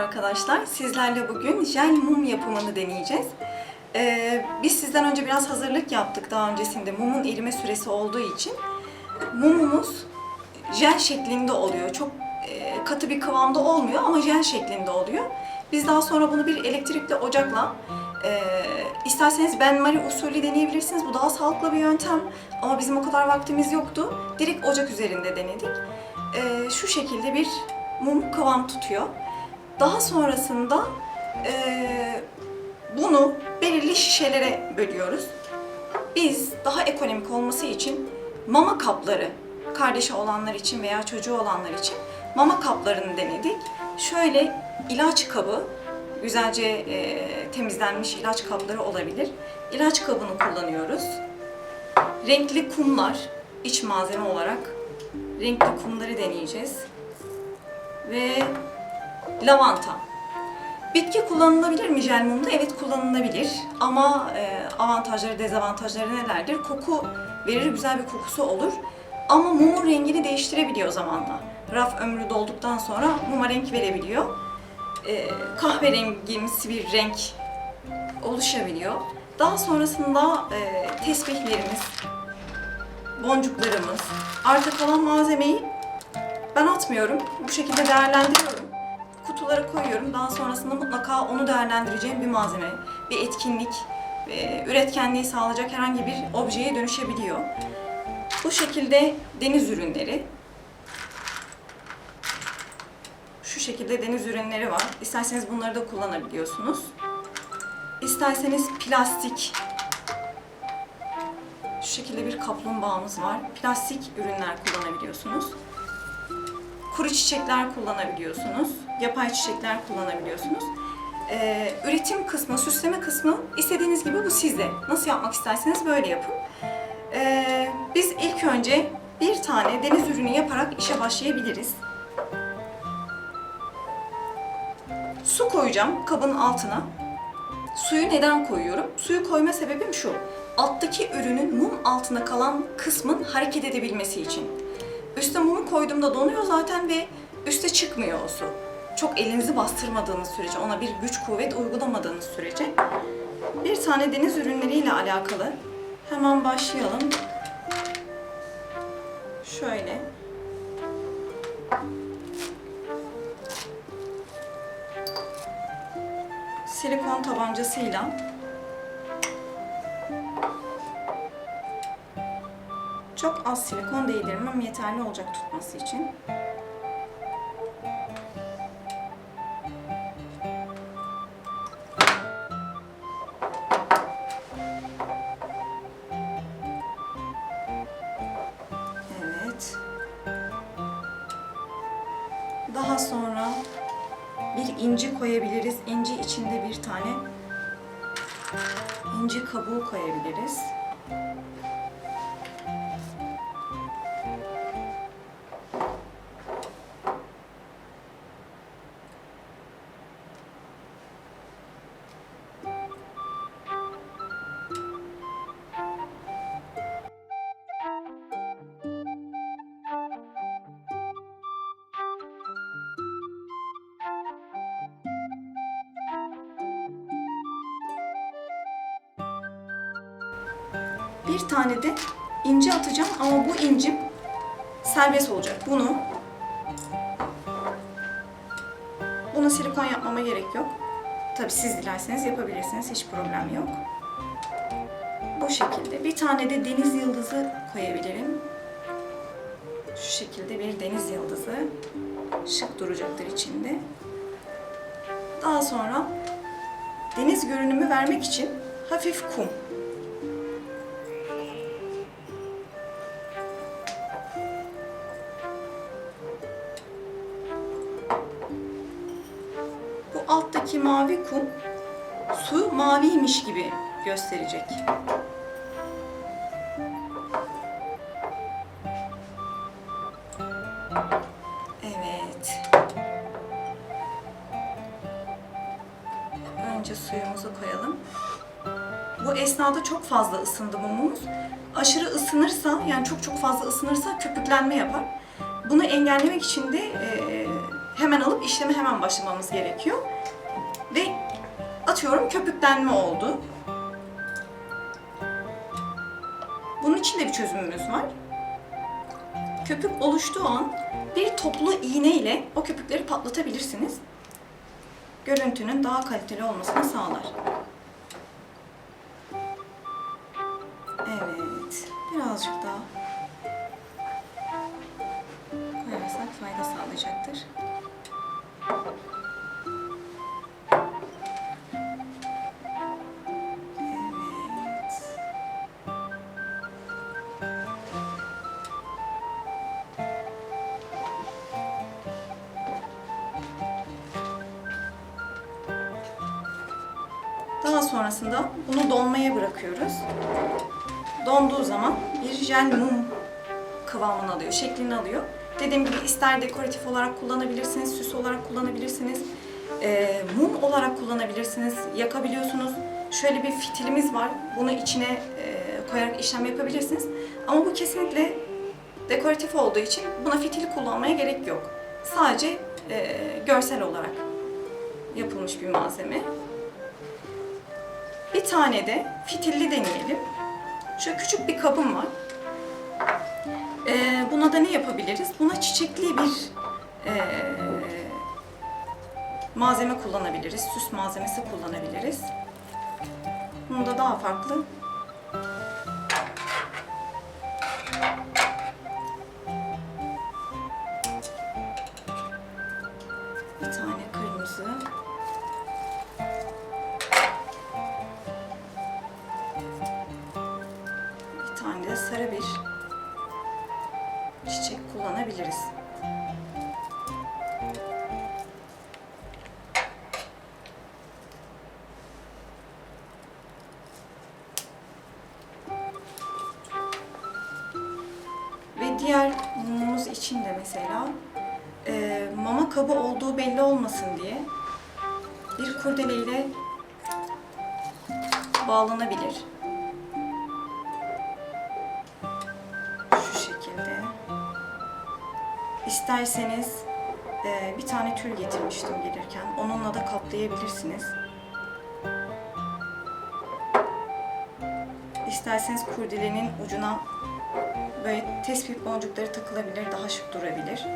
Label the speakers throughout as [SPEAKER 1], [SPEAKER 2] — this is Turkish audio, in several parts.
[SPEAKER 1] Arkadaşlar. Sizlerle bugün jel mum yapımını deneyeceğiz. Ee, biz sizden önce biraz hazırlık yaptık daha öncesinde mumun erime süresi olduğu için. Mumumuz jel şeklinde oluyor. Çok e, katı bir kıvamda olmuyor ama jel şeklinde oluyor. Biz daha sonra bunu bir elektrikli ocakla e, isterseniz benmari usulü deneyebilirsiniz. Bu daha sağlıklı bir yöntem ama bizim o kadar vaktimiz yoktu. Direkt ocak üzerinde denedik. E, şu şekilde bir mum kıvam tutuyor. Daha sonrasında e, bunu belirli şişelere bölüyoruz. Biz daha ekonomik olması için mama kapları, kardeşi olanlar için veya çocuğu olanlar için mama kaplarını denedik. Şöyle ilaç kabı, güzelce e, temizlenmiş ilaç kapları olabilir. İlaç kabını kullanıyoruz. Renkli kumlar, iç malzeme olarak renkli kumları deneyeceğiz. Ve lavanta. Bitki kullanılabilir mi jel mumda? Evet kullanılabilir. Ama e, avantajları, dezavantajları nelerdir? Koku verir, güzel bir kokusu olur. Ama mumun rengini değiştirebiliyor zamanla. Raf ömrü dolduktan sonra muma renk verebiliyor. E, kahverengimsi bir renk oluşabiliyor. Daha sonrasında e, tesbihlerimiz, boncuklarımız, arta kalan malzemeyi ben atmıyorum. Bu şekilde değerlendiriyorum. Kutulara koyuyorum. Daha sonrasında mutlaka onu değerlendireceğim bir malzeme, bir etkinlik, e, üretkenliği sağlayacak herhangi bir objeye dönüşebiliyor. Bu şekilde deniz ürünleri, şu şekilde deniz ürünleri var. İsterseniz bunları da kullanabiliyorsunuz. İsterseniz plastik, şu şekilde bir kaplumbağamız var. Plastik ürünler kullanabiliyorsunuz kuru çiçekler kullanabiliyorsunuz, yapay çiçekler kullanabiliyorsunuz. Ee, üretim kısmı, süsleme kısmı istediğiniz gibi bu sizde. Nasıl yapmak isterseniz böyle yapın. Ee, biz ilk önce bir tane deniz ürünü yaparak işe başlayabiliriz. Su koyacağım kabın altına. Suyu neden koyuyorum? Suyu koyma sebebim şu. Alttaki ürünün mum altında kalan kısmın hareket edebilmesi için. Üste mumu koyduğumda donuyor zaten ve üste çıkmıyor o su. Çok elinizi bastırmadığınız sürece, ona bir güç kuvvet uygulamadığınız sürece. Bir tane deniz ürünleriyle alakalı hemen başlayalım. Şöyle. Silikon tabancasıyla az silikon değdirmem yeterli olacak tutması için. Evet. Daha sonra bir inci koyabiliriz. İnci içinde bir tane inci kabuğu koyabiliriz. Bir tane de inci atacağım ama bu incim serbest olacak. Bunu Buna silikon yapmama gerek yok. Tabi siz dilerseniz yapabilirsiniz. Hiç problem yok. Bu şekilde. Bir tane de deniz yıldızı koyabilirim. Şu şekilde bir deniz yıldızı. Şık duracaktır içinde. Daha sonra deniz görünümü vermek için hafif kum. Mavi kum su maviymiş gibi gösterecek. Evet. Önce suyumuzu koyalım. Bu esnada çok fazla ısındı mumumuz. Aşırı ısınırsa, yani çok çok fazla ısınırsa köpüklenme yapar. Bunu engellemek için de e, hemen alıp işleme hemen başlamamız gerekiyor. Ve atıyorum köpüklenme oldu. Bunun için de bir çözümümüz var. Köpük oluştuğu an bir toplu iğne ile o köpükleri patlatabilirsiniz. Görüntünün daha kaliteli olmasını sağlar. Evet, birazcık daha koyarsak fayda sağlayacaktır. Sonrasında bunu donmaya bırakıyoruz. Donduğu zaman bir jel mum kıvamını alıyor, şeklini alıyor. Dediğim gibi ister dekoratif olarak kullanabilirsiniz, süs olarak kullanabilirsiniz, e, mum olarak kullanabilirsiniz, yakabiliyorsunuz. Şöyle bir fitilimiz var, bunu içine e, koyarak işlem yapabilirsiniz. Ama bu kesinlikle dekoratif olduğu için buna fitil kullanmaya gerek yok. Sadece e, görsel olarak yapılmış bir malzeme. Bir tane de fitilli deneyelim. Şöyle küçük bir kabım var. Ee, buna da ne yapabiliriz? Buna çiçekli bir ee, malzeme kullanabiliriz. Süs malzemesi kullanabiliriz. Bunu da daha farklı diğer mumumuz için de mesela e, mama kabı olduğu belli olmasın diye bir kurdele ile bağlanabilir. Şu şekilde. İsterseniz e, bir tane tül getirmiştim gelirken. Onunla da kaplayabilirsiniz. İsterseniz kurdelenin ucuna böyle tespih boncukları takılabilir, daha şık durabilir.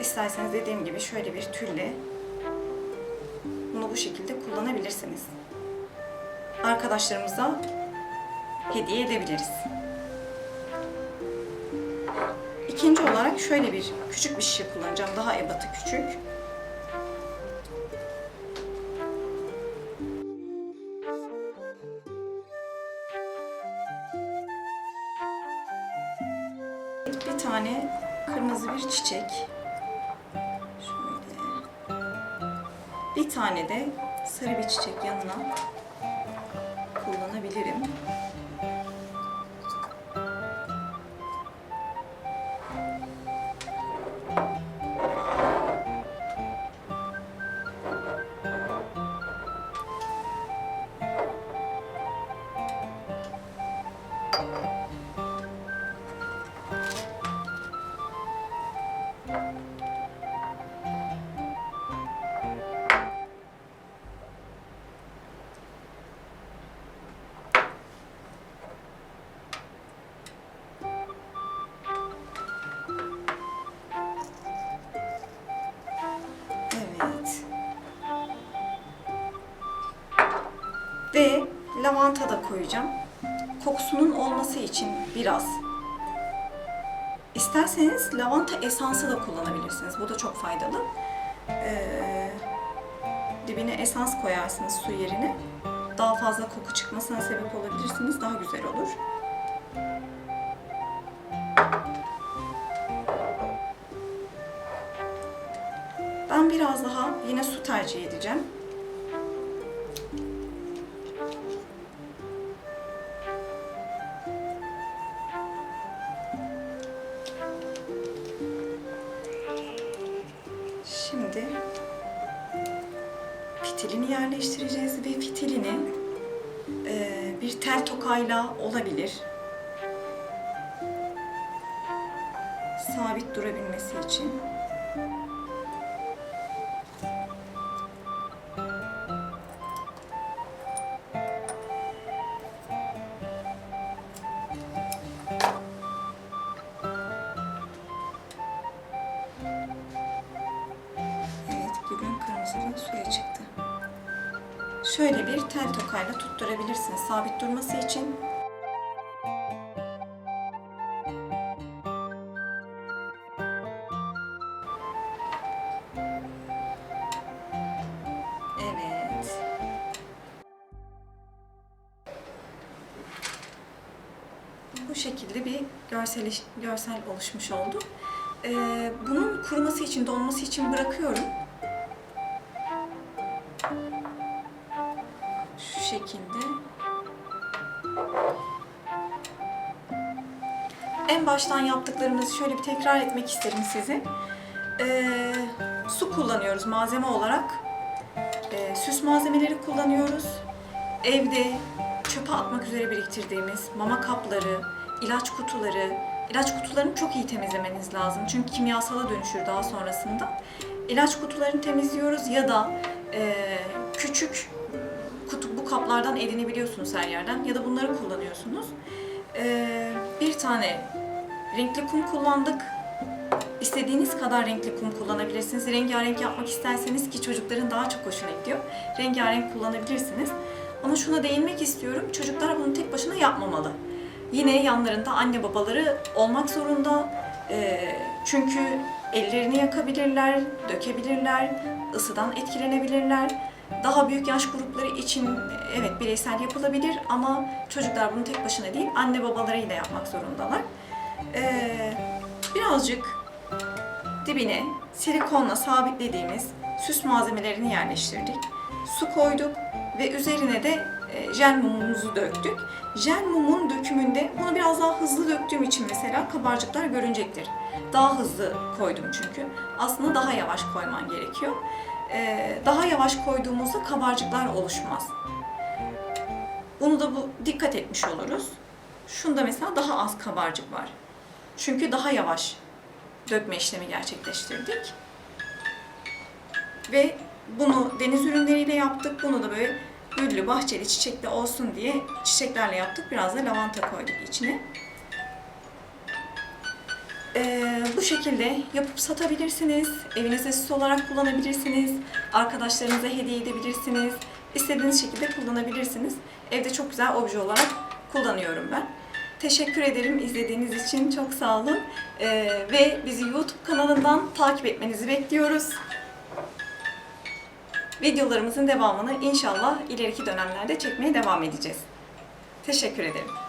[SPEAKER 1] İsterseniz dediğim gibi şöyle bir tülle bunu bu şekilde kullanabilirsiniz. Arkadaşlarımıza hediye edebiliriz. İkinci olarak şöyle bir küçük bir şişe kullanacağım. Daha ebatı küçük. Tane de sarı bir çiçek yanına kullanabilirim. Lavanta da koyacağım. Kokusunun olması için biraz. İsterseniz lavanta esansı da kullanabilirsiniz. Bu da çok faydalı. Ee, dibine esans koyarsınız su yerine. Daha fazla koku çıkmasına sebep olabilirsiniz. Daha güzel olur. Ben biraz daha yine su tercih edeceğim. Fitilini yerleştireceğiz ve fitilini eee, bir tel tokayla olabilir. Sabit durabilmesi için. Şöyle bir tel tokayla tutturabilirsiniz sabit durması için. Evet. Bu şekilde bir görsel, görsel oluşmuş oldu. Ee, bunun kuruması için, donması için bırakıyorum. Şekilde. En baştan yaptıklarımızı şöyle bir tekrar etmek isterim size. Ee, su kullanıyoruz malzeme olarak. Ee, süs malzemeleri kullanıyoruz. Evde çöpe atmak üzere biriktirdiğimiz mama kapları, ilaç kutuları, ilaç kutularını çok iyi temizlemeniz lazım. Çünkü kimyasala dönüşür daha sonrasında. İlaç kutularını temizliyoruz ya da e, küçük kaplardan edinebiliyorsunuz her yerden ya da bunları kullanıyorsunuz. E, bir tane renkli kum kullandık. İstediğiniz kadar renkli kum kullanabilirsiniz. Rengarenk yapmak isterseniz ki çocukların daha çok hoşuna gidiyor. Rengarenk kullanabilirsiniz. Ama şuna değinmek istiyorum. Çocuklar bunu tek başına yapmamalı. Yine yanlarında anne babaları olmak zorunda. Ee, çünkü ellerini yakabilirler, dökebilirler, ısıdan etkilenebilirler. Daha büyük yaş grupları için evet bireysel yapılabilir ama çocuklar bunu tek başına değil anne babalarıyla yapmak zorundalar. Ee, birazcık dibine silikonla sabitlediğimiz süs malzemelerini yerleştirdik. Su koyduk ve üzerine de e, jel mumumuzu döktük. Jel mumun dökümünde bunu biraz daha hızlı döktüğüm için mesela kabarcıklar görünecektir. Daha hızlı koydum çünkü. Aslında daha yavaş koyman gerekiyor. E, daha yavaş koyduğumuzda kabarcıklar oluşmaz. Bunu da bu dikkat etmiş oluruz. Şunda mesela daha az kabarcık var. Çünkü daha yavaş dökme işlemi gerçekleştirdik. Ve bunu deniz ürünleriyle yaptık. Bunu da böyle güllü, bahçeli, çiçekli olsun diye çiçeklerle yaptık. Biraz da lavanta koyduk içine. Ee, bu şekilde yapıp satabilirsiniz. Evinizde süs olarak kullanabilirsiniz. Arkadaşlarınıza hediye edebilirsiniz. İstediğiniz şekilde kullanabilirsiniz. Evde çok güzel obje olarak kullanıyorum ben. Teşekkür ederim izlediğiniz için. Çok sağ olun. Ee, ve bizi YouTube kanalından takip etmenizi bekliyoruz. Videolarımızın devamını inşallah ileriki dönemlerde çekmeye devam edeceğiz. Teşekkür ederim.